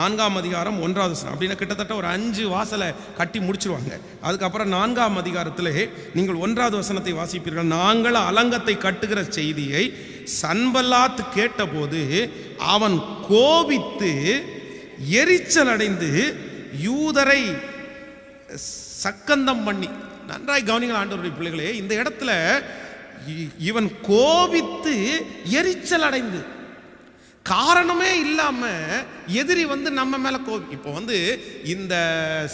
நான்காம் அதிகாரம் ஒன்றாவது வசனம். அப்படின்னா கிட்டத்தட்ட ஒரு அஞ்சு வாசலை கட்டி முடிச்சிருவாங்க. அதுக்கப்புறம் நான்காம் அதிகாரத்திலே நீங்கள் ஒன்றாவது வசனத்தை வாசிப்பீர்கள். நாங்கள் அலங்கத்தை கட்டுகிற செய்தியை சன்பல்லாத்து கேட்டபோது அவன் கோபித்து எரிச்சல் அடைந்து யூதரை சக்கந்தம் பண்ணி நன்றாய் கவனிங்கள் ஆண்டவருடைய பிள்ளைகளே இந்த இடத்துல இ- இவன் கோபித்து எரிச்சல் அடைந்து காரணமே இல்லாம எதிரி வந்து நம்ம மேல கோ இப்போ வந்து இந்த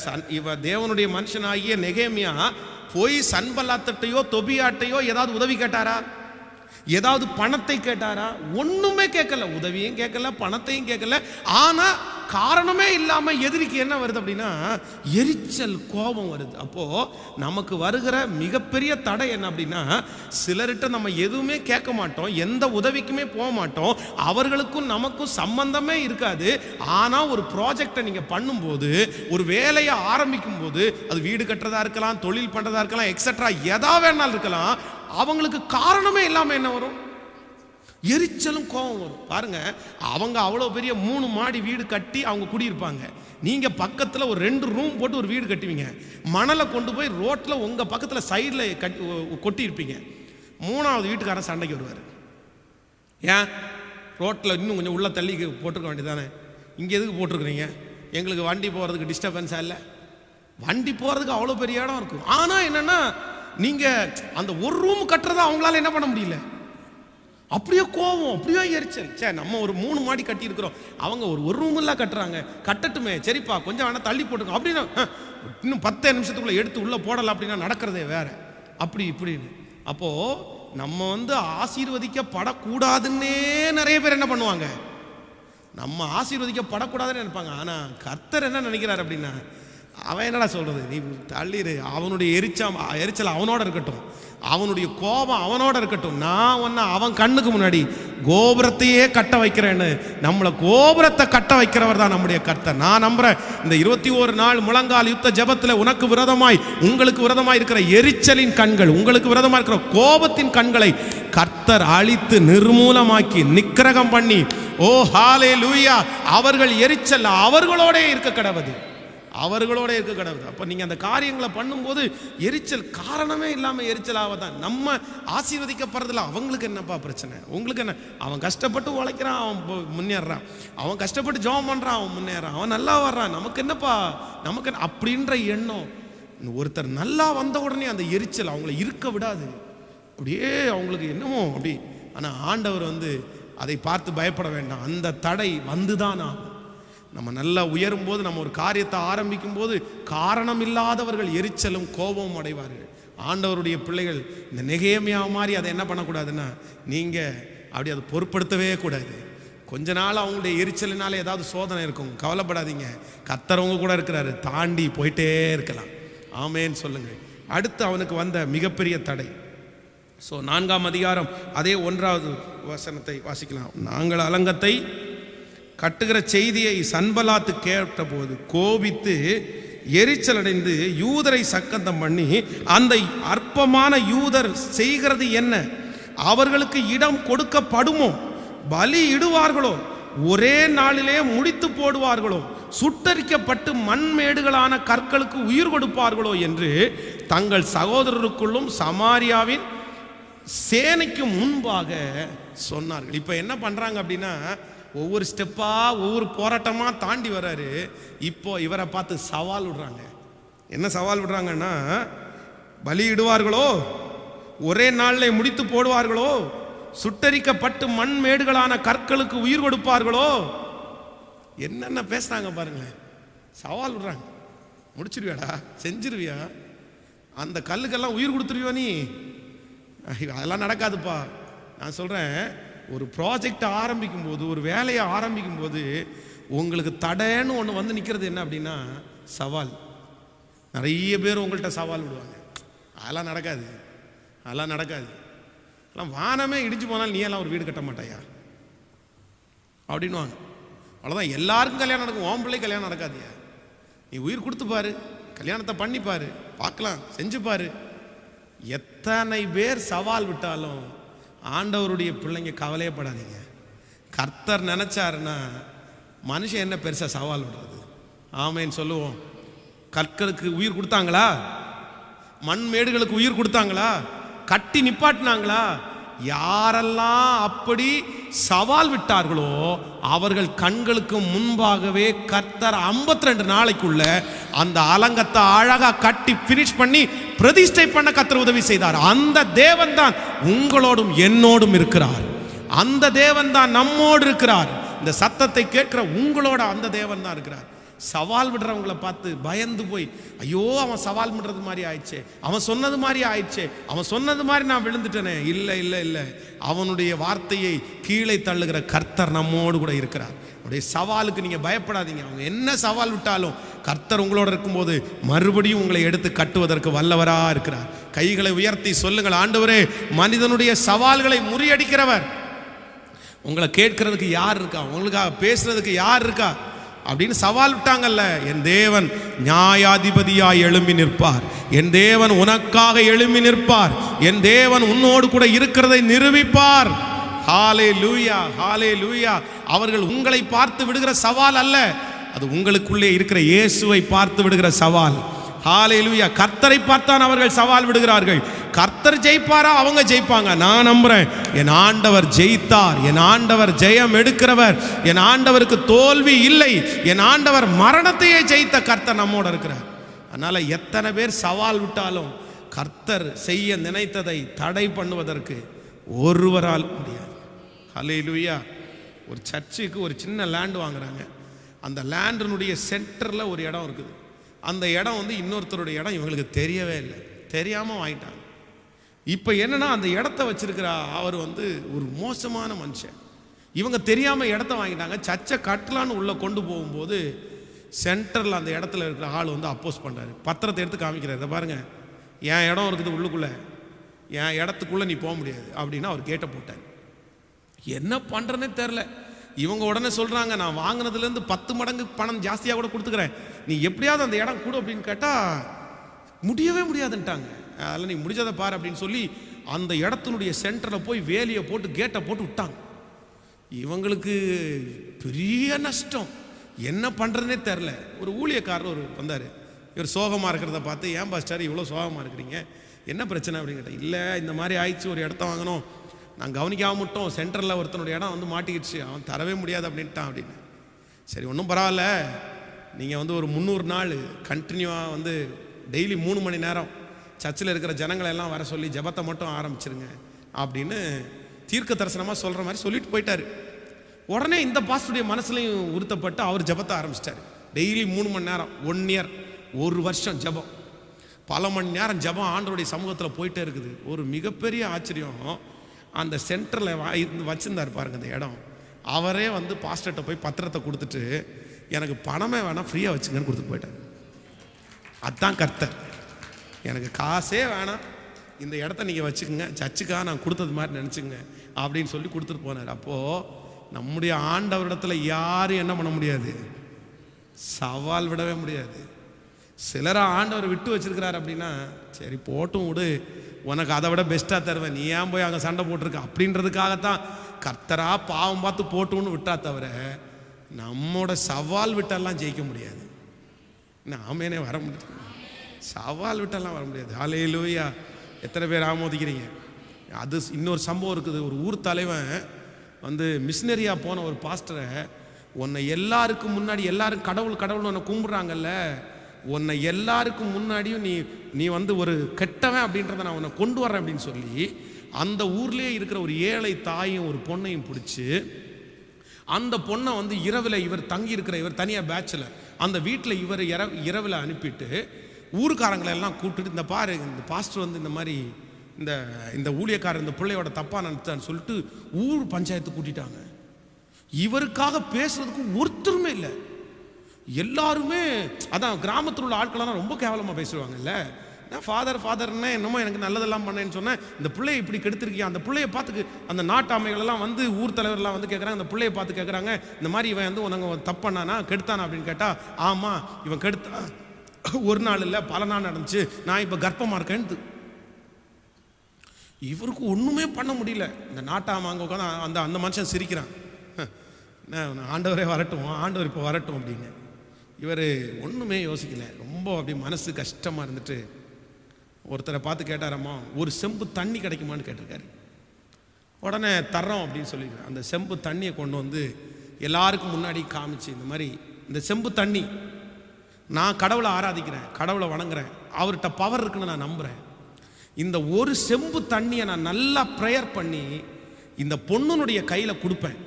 சன் இவ தேவனுடைய மனுஷனாகிய நெகேமியா போய் சன்பல்லாத்தட்டையோ தொபியாட்டையோ ஏதாவது உதவி கேட்டாரா? ஏதாவது பணத்தை கேட்டாரா? ஒன்றுமே கேட்கல. உதவியும் கேட்கல பணத்தையும் கேட்கல. ஆனால் காரணமே இல்லாமல் எதிரிக்கு என்ன வருது அப்படின்னா எரிச்சல் கோபம் வருது. அப்போது நமக்கு வருகிற மிகப்பெரிய தடை என்ன அப்படின்னா சிலர்கிட்ட நம்ம எதுவுமே கேட்க மாட்டோம் எந்த உதவிக்குமே போக மாட்டோம் அவர்களுக்கும் நமக்கும் சம்பந்தமே இருக்காது. ஆனால் ஒரு ப்ராஜெக்டை நீங்கள் பண்ணும்போது ஒரு வேலையை ஆரம்பிக்கும் போது அது வீடு கட்டுறதா இருக்கலாம் தொழில் பண்ணுறதா இருக்கலாம் எக்ஸெட்ரா எதா வேணாலும் இருக்கலாம் அவங்களுக்கு காரணமே இல்லாமல் என்ன வரும்? எரிச்சலும் கோபம் வரும். பாருங்க அவங்க அவ்வளோ பெரிய மூணு மாடி வீடு கட்டி அவங்க குடியிருப்பாங்க. நீங்கள் பக்கத்தில் ஒரு ரெண்டு ரூம் போட்டு ஒரு வீடு கட்டுவீங்க. மணலை கொண்டு போய் ரோட்டில் உங்கள் பக்கத்தில் சைடில் கட்டி கொட்டியிருப்பீங்க. மூணாவது வீட்டுக்காரன் சண்டைக்கு வருவார். ஏன்? ரோட்டில் இன்னும் கொஞ்சம் உள்ளே தள்ளி போட்டிருக்க வேண்டியதானே இங்கே எதுக்கு போட்டிருக்குறீங்க? எங்களுக்கு வண்டி போகிறதுக்கு டிஸ்டர்பன்ஸாக இல்லை? வண்டி போகிறதுக்கு அவ்வளோ பெரிய இடம் இருக்கும். ஆனால் என்னென்னா நீங்கள் அந்த ஒரு ரூம் கட்டுறதை அவங்களால என்ன பண்ண முடியல? அப்படியே கோவம் அப்படியே எரிச்சல். சே நம்ம ஒரு மூணு மாடி கட்டியிருக்கிறோம். அவங்க ஒரு ஒரு ரூம் எல்லாம் கட்டுறாங்க. கட்டட்டுமே சரிப்பா கொஞ்சம் ஆனால் தள்ளி போட்டுக்கோ. அப்படின்னா இன்னும் பத்தே நிமிஷத்துக்குள்ளே எடுத்து உள்ளே போடலாம் அப்படின்னா நடக்கிறதே வேற. அப்படி இப்படின்னு. அப்போ நம்ம வந்து ஆசீர்வதிக்கப்படக்கூடாதுன்னே நிறைய பேர் என்ன பண்ணுவாங்க? நம்ம ஆசீர்வதிக்கப்படக்கூடாதுன்னு நினைப்பாங்க. ஆனால் கர்த்தர் என்ன நினைக்கிறார் அப்படின்னா அவன் என்னடா சொல்றது? நீ தள்ளிடு அவனுடைய எரிச்சம் எரிச்சல் அவனோட இருக்கட்டும். அவனுடைய கோபம் அவனோட இருக்கட்டும். நான் ஒன்று அவன் கண்ணுக்கு முன்னாடி கோபுரத்தையே கட்ட வைக்கிறேன்னு. நம்மளை கோபுரத்தை கட்ட வைக்கிறவர் தான் நம்முடைய கர்த்தர். நான் நம்புறேன் இந்த இருபத்தி ஒரு நாள் முழங்கால் யுத்த ஜபத்தில் உனக்கு விரதமாய் உங்களுக்கு விரதமாய் இருக்கிற எரிச்சலின் கண்கள் உங்களுக்கு விரதமாக இருக்கிற கோபத்தின் கண்களை கர்த்தர் அழித்து நிர்மூலமாக்கி நிக்கிரகம் பண்ணி ஓ ஹாலே லூயா அவர்கள் எரிச்சல் அவர்களோடே இருக்க கிடவது. அவர்களோட இருக்க கடவுது அப்போ நீங்கள் அந்த காரியங்களை பண்ணும்போது எரிச்சல் காரணமே இல்லாமல் எரிச்சலாக தான் நம்ம ஆசீர்வதிக்கப்படுறதுல அவங்களுக்கு என்னப்பா பிரச்சனை? உங்களுக்கு என்ன? அவன் கஷ்டப்பட்டு உழைக்கிறான் அவன் போ- அவன் கஷ்டப்பட்டு ஜெபம் பண்ணுறான் அவன் முன்னேறான். அவன் நல்லா வர்றான். நமக்கு என்னப்பா? நமக்கு அப்படின்ற எண்ணம். ஒருத்தர் நல்லா வந்த உடனே அந்த எரிச்சல் அவங்கள இருக்க விடாது. அப்படியே அவங்களுக்கு என்னமோ அப்படி. ஆனால் ஆண்டவர் வந்து அதை பார்த்து பயப்பட வேண்டாம். அந்த தடை வந்துதான் ஆகும். நம்ம நல்லா உயரும் போது நம்ம ஒரு காரியத்தை ஆரம்பிக்கும் போது காரணம் இல்லாதவர்கள் எரிச்சலும் கோபமும் அடைவார்கள். ஆண்டவருடைய பிள்ளைகள் இந்த நெகேமியா மாதிரி அதை என்ன பண்ணக்கூடாதுன்னா நீங்கள் அப்படி அதை பொருட்படுத்தவே கூடாது. கொஞ்ச நாள் அவங்களுடைய எரிச்சலினால ஏதாவது சோதனை இருக்கும். கவலைப்படாதீங்க. கத்தரவங்க கூட இருக்கிறாரு. தாண்டி போயிட்டே இருக்கலாம். ஆமேன்னு சொல்லுங்கள். அடுத்து அவனுக்கு வந்த மிகப்பெரிய தடை. ஸோ நான்காம் அதிகாரம் அதே ஒன்றாவது வசனத்தை வாசிக்கலாம். நாங்கள் அலங்கத்தை கட்டுகிற செய்தியை சன்பலாத்து கேட்டபோது கோபித்து எரிச்சலடைந்து யூதரை சக்கந்தம் பண்ணி அந்த அற்பமான யூதர் செய்கிறது என்ன? அவர்களுக்கு இடம் கொடுக்கப்படுமோ? பலி இடுவார்களோ? ஒரே நாளிலே முடித்து போடுவார்களோ? சுட்டரிக்கப்பட்டு மண்மேடுகளான கற்களுக்கு உயிர் கொடுப்பார்களோ? என்று தங்கள் சகோதரருக்குள்ளும் சமாரியாவின் சேனைக்கு முன்பாக சொன்னார்கள். இப்போ என்ன பண்ணுறாங்க அப்படின்னா ஒவ்வொரு ஸ்டெப்பாக ஒவ்வொரு போராட்டமாக தாண்டி வர்றாரு இப்போ இவரை பார்த்து சவால் விடுறாங்க. என்ன சவால் விடுறாங்கன்னா பலியிடுவார்களோ? ஒரே நாளில் முடித்து போடுவார்களோ? சுட்டரிக்கப்பட்டு மண் மேடுகளான கற்களுக்கு உயிர் கொடுப்பார்களோ? என்னென்ன பேசுகிறாங்க பாருங்களேன். சவால் விடுறாங்க. முடிச்சிருவியாடா? செஞ்சிருவியா? அந்த கல்லுக்கெல்லாம் உயிர் கொடுத்துருவியோ நீ? அதெல்லாம் நடக்காதுப்பா. நான் சொல்கிறேன் ஒரு ப்ராஜெக்டை ஆரம்பிக்கும் போது ஒரு வேலையை ஆரம்பிக்கும் போது உங்களுக்கு தடைன்னு ஒன்று வந்து நிற்கிறது என்ன அப்படின்னா சவால். நிறைய பேர் உங்கள்கிட்ட சவால் விடுவாங்க. அதெல்லாம் நடக்காது. அதெல்லாம் நடக்காது. எல்லாம் வானமே இடிஞ்சு போனால் நீ எல்லாம் ஒரு வீடு கட்ட மாட்டாயா? அப்படின்னுவாங்க. அவ்வளோதான் எல்லாருக்கும் கல்யாணம் நடக்கும். உன் பிள்ளை கல்யாணம் நடக்காதியா? நீ உயிர் கொடுத்து பாரு. கல்யாணத்தை பண்ணி பார்க்கலாம். செஞ்சு எத்தனை பேர் சவால் விட்டாலும் ஆண்டவருடைய பிள்ளைங்க கவலையப்படாதீங்க. கர்த்தர் நினச்சாருன்னா மனுஷன் என்ன பெருசாக சவால் விடுறது? ஆமைன்னு சொல்லுவோம். கற்களுக்கு உயிர் கொடுத்தாங்களா? மண் மேடுகளுக்கு உயிர் கொடுத்தாங்களா? கட்டி நிப்பாட்டினாங்களா? யாரெல்லாம் அப்படி சவால் விட்டார்களோ அவர்கள் கண்களுக்கு முன்பாகவே கர்த்தர் 52 ரெண்டு நாளைக்குள்ள அந்த அலங்கத்தை அழகா கட்டி பினிஷ் பண்ணி பிரதிஷ்டை பண்ண கர்த்தர் உதவி செய்தார். அந்த தேவன் தான் உங்களோடும் என்னோடும் இருக்கிறார். அந்த தேவன் தான் நம்மோடு இருக்கிறார். இந்த சத்தத்தை கேட்கிற உங்களோட அந்த தேவன் தான் இருக்கிறார். சவால் விடுறவங்கள பார்த்து பயந்து போய் ஐயோ அவன் சவால் விடுறது மாதிரி ஆயிடுச்சே. அவன் சொன்னது மாதிரி ஆயிடுச்சே. அவன் சொன்னது மாதிரி நான் விழுந்துட்டேனே. இல்லை இல்லை இல்லை. அவனுடைய வார்த்தையை கீழே தள்ளுகிற கர்த்தர் நம்மோடு கூட இருக்கிறார். அவருடைய சவாலுக்கு நீங்கள் பயப்படாதீங்க. அவங்க என்ன சவால் விட்டாலும் கர்த்தர் உங்களோட இருக்கும்போது மறுபடியும் உங்களை எடுத்து கட்டுவதற்கு வல்லவராக இருக்கிறார். கைகளை உயர்த்தி சொல்லுங்கள் ஆண்டவரே மனிதனுடைய சவால்களை முறியடிக்கிறவர். உங்களை கேட்கறதுக்கு யார் இருக்கா? உங்களுக்காக பேசுறதுக்கு யார் இருக்கா? அப்படின்னு சவால் விட்டாங்கல்ல. என் தேவன் நியாயாதிபதியாய் எழும்பி நிற்பார். என் தேவன் உனக்காக எழும்பி நிற்பார். என் தேவன் உன்னோடு கூட இருக்கிறதை நிரூபிப்பார். ஹாலே லூயா ஹாலே லூயா அவர்கள் உங்களை பார்த்து விடுகிற சவால் அல்ல. அது உங்களுக்குள்ளே இருக்கிற இயேசுவை பார்த்து விடுகிற சவால். ஹாலையிலுயா கர்த்தரை பார்த்தான் அவர்கள் சவால் விடுகிறார்கள். கர்த்தர் ஜெயிப்பாரா? அவங்க ஜெயிப்பாங்க. நான் நம்புறேன். என் ஆண்டவர் ஜெயித்தார். என் ஆண்டவர் ஜெயம் எடுக்கிறவர். என் ஆண்டவருக்கு தோல்வி இல்லை. என் ஆண்டவர் மரணத்தையே ஜெயித்த கர்த்தர் நம்மோட இருக்கிறார். அதனால் எத்தனை பேர் சவால் விட்டாலும் கர்த்தர் செய்ய நினைத்ததை தடை பண்ணுவதற்கு ஒருவரால் முடியாது. ஹலையிலுயா ஒரு சர்ச்சுக்கு ஒரு சின்ன லேண்ட் வாங்குறாங்க. அந்த லேண்டினுடைய சென்டரில் ஒரு இடம் இருக்குது. அந்த இடம் வந்து இன்னொருத்தருடைய இடம் இவங்களுக்கு தெரியவே இல்லை. தெரியாமல் வாங்கிட்டாங்க. இப்போ என்னென்னா அந்த இடத்த வச்சிருக்கிற அவர் வந்து ஒரு மோசமான மனுஷன். இவங்க தெரியாமல் இடத்த வாங்கிட்டாங்க. சச்சை கட்டலான்னு உள்ளே கொண்டு போகும்போது சென்டரில் அந்த இடத்துல இருக்கிற ஆள் வந்து அப்போஸ் பண்ணுறாரு பத்திரத்தை எடுத்து காமிக்கிறார். இதை பாருங்கள் என் இடம் இருக்குது உள்ளுக்குள்ளே. என் இடத்துக்குள்ளே நீ போக முடியாது. அப்படின்னு அவர் கேட்டை போட்டார். என்ன பண்ணுறனே தெரில இவங்க உடனே சொல்கிறாங்க நான் வாங்கினதுலேருந்து பத்து மடங்கு பணம் ஜாஸ்தியாக கூட கொடுத்துக்கிறேன். நீ எப்படியாவது அந்த இடம் கொடு அப்படின்னு கேட்டால் முடியவே முடியாதுன்ட்டாங்க. அதெல்லாம் நீ முடிஞ்சதை பாரு அப்படின்னு சொல்லி அந்த இடத்தினுடைய சென்டரில் போய் வேலியை போட்டு கேட்டை போட்டு விட்டாங்க. இவங்களுக்கு பெரிய நஷ்டம். என்ன பண்ணுறதுனே தெரில ஒரு ஊழியக்காரர் ஒரு வந்தார். இவர் சோகமாக இருக்கிறத பார்த்து ஏன் பாஸ்டார் இவ்வளோ சோகமாக இருக்கிறீங்க? என்ன பிரச்சனை? அப்படின்னு கேட்டேன் இல்லை இந்த மாதிரி ஆயிடுச்சு ஒரு இடத்த வாங்கணும். நான் கவனிக்காம மட்டும் சென்டரில் ஒருத்தனுடைய இடம் வந்து மாட்டிக்கிடுச்சு. அவன் தரவே முடியாது அப்படின்ட்டான் அப்படின்னு. சரி ஒன்றும் பரவாயில்ல. நீங்கள் வந்து ஒரு முந்நூறு நாள் கண்டினியூவாக வந்து டெய்லி மூணு மணி நேரம் சர்ச்சில் இருக்கிற ஜனங்களை எல்லாம் வர சொல்லி ஜெபத்தை மட்டும் ஆரம்பிச்சிருங்க அப்படின்னு தீர்க்க தரிசனமாக சொல்கிற மாதிரி சொல்லிட்டு போயிட்டாரு. உடனே இந்த பாஸ்டருடைய மனசுலையும் உறுத்தப்பட்டு அவர் ஜெபத்தை ஆரம்பிச்சிட்டாரு. டெய்லி மூணு மணி நேரம் ஒன் இயர் ஒரு வருஷம் ஜெபம். பல மணி நேரம் ஜெபம் ஆண்டருடைய சமூகத்தில் போயிட்டே இருக்குது. ஒரு மிகப்பெரிய ஆச்சரியம். அந்த சென்டரில் வா இருந்து வச்சுருந்தார் பாருங்க அந்த இடம். அவரே வந்து பாஸ்டர்கிட்ட போய் பத்திரத்தை கொடுத்துட்டு எனக்கு பணமே வேணாம் ஃப்ரீயாக வச்சுங்கன்னு கொடுத்துட்டு போயிட்டார். அதுதான் கர்த்தர். எனக்கு காசே வேணாம் இந்த இடத்த நீங்கள் வச்சுக்கோங்க. சர்ச்சுக்காக நான் கொடுத்தது மாதிரி நினச்சிங்க அப்படின்னு சொல்லி கொடுத்துட்டு போனார். அப்போது நம்முடைய ஆண்டவரிடத்தில் யாரும் என்ன பண்ண முடியாது? சவால் விடவே முடியாது. சிலரை ஆண்டவர் விட்டு வச்சிருக்கிறார் அப்படின்னா சரி போட்டும் விடு. உனக்கு அதை விட பெஸ்ட்டாக தருவேன். நீ ஏன் போய் அங்கே சண்டை போட்டிருக்க? அப்படின்றதுக்காகத்தான் கர்த்தரா பாவம் பார்த்து போட்டுன்னு விட்டா தவிர நம்மோட சவால் விட்டெல்லாம் ஜெயிக்க முடியாது. நாமேனே வர முடியாது. சவால் விட்டெல்லாம் வர முடியாது. ஹாலே லூயா எத்தனை பேர் ஆமோதிக்கிறீங்க? அது இன்னொரு சம்பவம் இருக்குது. ஒரு ஊர் தலைவன் வந்து மிஷினரியாக போன ஒரு பாஸ்டரை உன்னை எல்லாருக்கும் முன்னாடி எல்லாரும் கடவுள் கடவுள் உன்னை கும்பிட்றாங்கல்ல உன்னை எல்லாருக்கும் முன்னாடியும் நீ நீ வந்து ஒரு கெட்டவன் அப்படின்றத நான் உன்னை கொண்டு வரேன் அப்படின்னு சொல்லி அந்த ஊர்லேயே இருக்கிற ஒரு ஏழை தாயும் ஒரு பொண்ணையும் பிடிச்சி அந்த பொண்ணை வந்து இரவில் இவர் தங்கி இருக்கிற இவர் தனியாக பேச்சில் அந்த வீட்டில் இவர் இர இரவில் அனுப்பிட்டு ஊருக்காரங்களை எல்லாம் கூப்பிட்டுட்டு இந்த பாரு இந்த பாஸ்டர் வந்து இந்த மாதிரி இந்த இந்த ஊழியக்காரர் இந்த பிள்ளையோட தப்பாக நினைச்சான்னு சொல்லிட்டு ஊர் பஞ்சாயத்து கூட்டிட்டாங்க. இவருக்காக பேசுறதுக்கு ஒருத்தருமே இல்லை. எல்லாருமே அதான் கிராமத்தில் உள்ள ஆட்களெல்லாம் ரொம்ப கேவலமாக பேசுவாங்கல்ல. நான் ஃபாதர் ஃபாதர்னே என்னமோ எனக்கு நல்லதெல்லாம் பண்ணேன்னு சொன்னேன். இந்த பிள்ளையை இப்படி கெடுத்திருக்கியா? அந்த பிள்ளையை பார்த்துக்கு அந்த நாட்டாமைகளெல்லாம் வந்து ஊர் தலைவர்லாம் வந்து கேட்குறாங்க அந்த பிள்ளையை பார்த்து கேட்குறாங்க இந்த மாதிரி இவன் வந்து உனக்கு தப்பண்ணானா கெடுத்தானா அப்படின்னு கேட்டால் ஆமாம் இவன் கெடுத்தா ஒரு நாள் இல்லை பல நாள் நடந்துச்சு. நான் இப்போ கர்ப்பமாக இருக்கேன்னு இவருக்கு ஒன்றுமே பண்ண முடியல. இந்த நாட்டாமாங்க உட்காந்து அந்த அந்த மனுஷன் சிரிக்கிறான். ஆண்டவரே வரட்டும்? ஆண்டவர் இப்போ வரட்டும் அப்படின்னு. இவர் ஒன்றுமே யோசிக்கல. ரொம்ப அப்படி மனசு கஷ்டமாக இருந்துட்டு ஒருத்தரை பார்த்து கேட்டாரம்மா ஒரு செம்பு தண்ணி கிடைக்குமான்னு கேட்டிருக்காரு. உடனே தர்றோம் அப்படின்னு சொல்லியிருக்கேன் அந்த செம்பு தண்ணியை கொண்டு வந்து எல்லாருக்கும் முன்னாடி காமிச்சு இந்த மாதிரி இந்த செம்பு தண்ணி நான் கடவுளை ஆராதிக்கிறேன் கடவுளை வணங்குறேன் அவர்கிட்ட பவர் இருக்குன்னு நான் நம்புகிறேன் இந்த ஒரு செம்பு தண்ணியை நான் நல்லா ப்ரேயர் பண்ணி இந்த பொண்ணுனுடைய கையில் கொடுப்பேன்.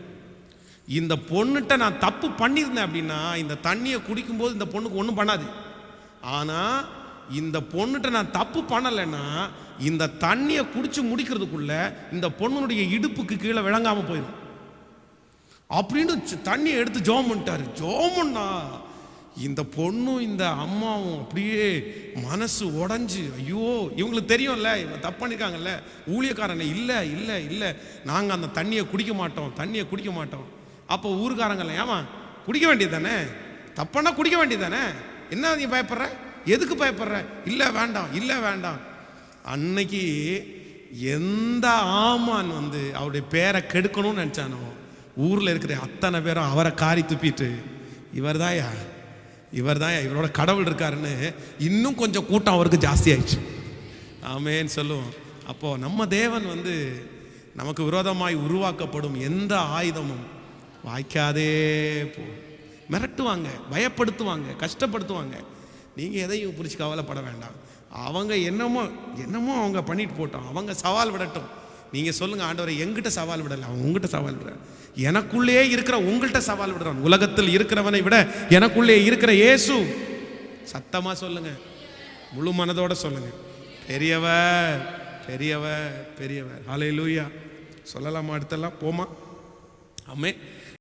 இந்த பொண்ணுகிட்ட நான் தப்பு பண்ணியிருந்தேன் அப்படின்னா இந்த தண்ணியை குடிக்கும்போது இந்த பொண்ணுக்கு ஒன்றும் பண்ணாது. ஆனால் இந்த பொண்ணுகிட்ட நான் தப்பு பண்ணலைன்னா இந்த தண்ணியை குடிச்சு முடிக்கிறதுக்குள்ள இந்த பொண்ணுடைய இடுப்புக்கு கீழே விளங்காமல் போயிடும் அப்படின்னு தண்ணியை எடுத்து ஜோம் பண்ணிட்டாரு. ஜோமண்ணா இந்த பொண்ணும் இந்த அம்மாவும் அப்படியே மனசு உடஞ்சி ஐயோ இவங்களுக்கு தெரியும்ல இவங்க தப்பு பண்ணியிருக்காங்கல்ல ஊழியக்காரங்க இல்லை இல்லை இல்லை நாங்கள் அந்த தண்ணியை குடிக்க மாட்டோம் தண்ணியை குடிக்க மாட்டோம். அப்போ ஊருக்காரங்கல்ல ஏமா குடிக்க வேண்டியது தானே? தப்பானா குடிக்க வேண்டியது தானே? என்ன நீ பயப்படுற? எதுக்கு பயப்படுற? இல்லை வேண்டாம் இல்லை வேண்டாம். அன்னைக்கு எந்த ஆமான் வந்து அவருடைய பேரை கெடுக்கணும்னு நினச்சானோ ஊரில் இருக்கிற அத்தனை பேரும் அவரை காரி துப்பிட்டு இவர் தாயா இவர் தான் இவரோட கடவுள் இருக்காருன்னு இன்னும் கொஞ்சம் கூட்டம் அவருக்கு ஜாஸ்தி ஆயிடுச்சு. ஆமேன்னு சொல்லுவோம் அப்போது நம்ம தேவன் வந்து நமக்கு விரோதமாய் உருவாக்கப்படும் எந்த ஆயுதமும் வாய்க்காதே போ. மிரட்டுவாங்க பயப்படுத்துவாங்க கஷ்டப்படுத்துவாங்க. நீங்கள் எதையும் பிடிச்சி கவலைப்பட வேண்டாம். அவங்க என்னமோ என்னமோ அவங்க பண்ணிட்டு போட்டோம். அவங்க சவால் விடட்டும். நீங்கள் சொல்லுங்கள் ஆண்டவரை எங்கிட்ட சவால் விடலை. அவன் உங்ககிட்ட சவால் விடுறான். எனக்குள்ளே இருக்கிற உங்கள்கிட்ட சவால் விடுறான். உலகத்தில் இருக்கிறவனை விட எனக்குள்ளே இருக்கிற இயேசு. சத்தமாக சொல்லுங்கள் முழு மனதோட பெரியவ பெரியவர் பெரியவர் பெரியவர். லூயா சொல்லலாமா அடுத்தெல்லாம்? போமா? அம்மே